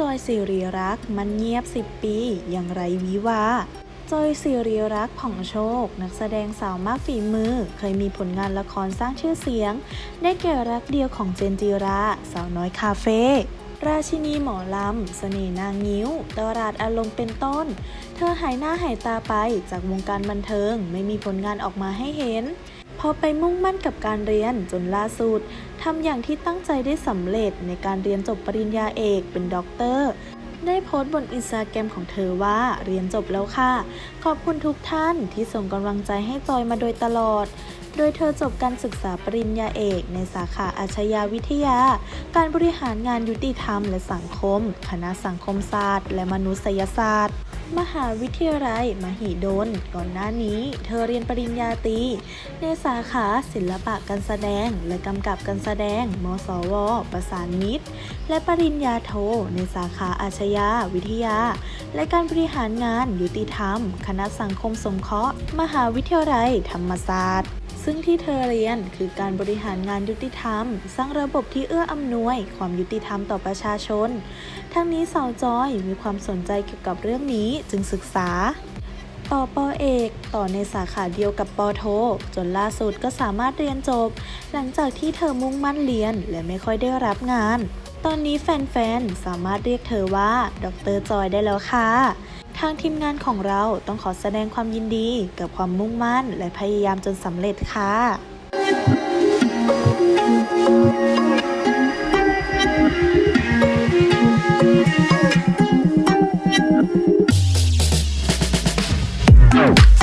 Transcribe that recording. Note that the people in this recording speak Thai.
จอยสิริรักษ์มันเงียบ 10 ปี อย่างไรวิวาจอยสิริรักษ์ผ่องโชค นักแสดงสาวมากฝีมือ เคยมีผลงานละครสร้างชื่อเสียง ได้แก่รักเดียวของเจนจิรา สาวน้อยคาเฟ่ราชินีหมอลำ เสน่ห์นางงิ้ว ตลาดอารมณ์เป็นต้น เธอหายหน้าหายตาไปจากวงการบันเทิงไม่มีผลงานออกมาให้เห็น อไปมุ่งมั่นกับการเรียนจนล่าสุดทำอย่างที่ตั้งใจได้สำเร็จในการเรียนจบปริญญาเอกเป็นด็อกเตอร์ ได้โพสต์บนอินสตาแกรมของเธอว่าเรียนจบแล้วค่ะ ขอบคุณทุกท่านที่ส่งกำลังใจให้จอยมาโดยตลอด โดยเธอจบการศึกษาปริญญาเอกในสาขาอาชญาวิทยา การบริหารงานยุติธรรมและสังคม คณะสังคมศาสตร์ และมนุษยศาสตร์ มหาวิทยาลัย มหิดล ก่อนหน้านี้ เธอเรียนปริญญาตรีในสาขาศิลปะการแสดง และกำกับการแสดง มสว ประสานมิตร และปริญญาโท ในสาขาอาชญาวิทยา และการบริหารงานยุติธรรม คณะสังคมสงเคราะห์ มหาวิทยาลัยธรรมศาสตร์ ซึ่งที่เธอเรียนคือการบริหารงานยุติธรรม สร้างระบบที่เอื้ออำนวย ความยุติธรรมต่อประชาชน ทั้งนี้สาวจอยมีความสนใจเกี่ยวกับเรื่องนี้จึงศึกษาต่อปอเอก ต่อในสาขาเดียวกับปอโท จนล่าสุดก็สามารถเรียนจบ หลังจากที่เธอมุ่งมั่นเรียน และไม่ค่อยได้รับงาน ตอนนี้แฟนๆ สามารถเรียกเธอว่า ดรจอยได้แล้วค่ะางทีมงานของเราต้องขอแสดงความยินดีกับความมุ่งมั่น และพยายามจนสำเร็จค่ะ Oh.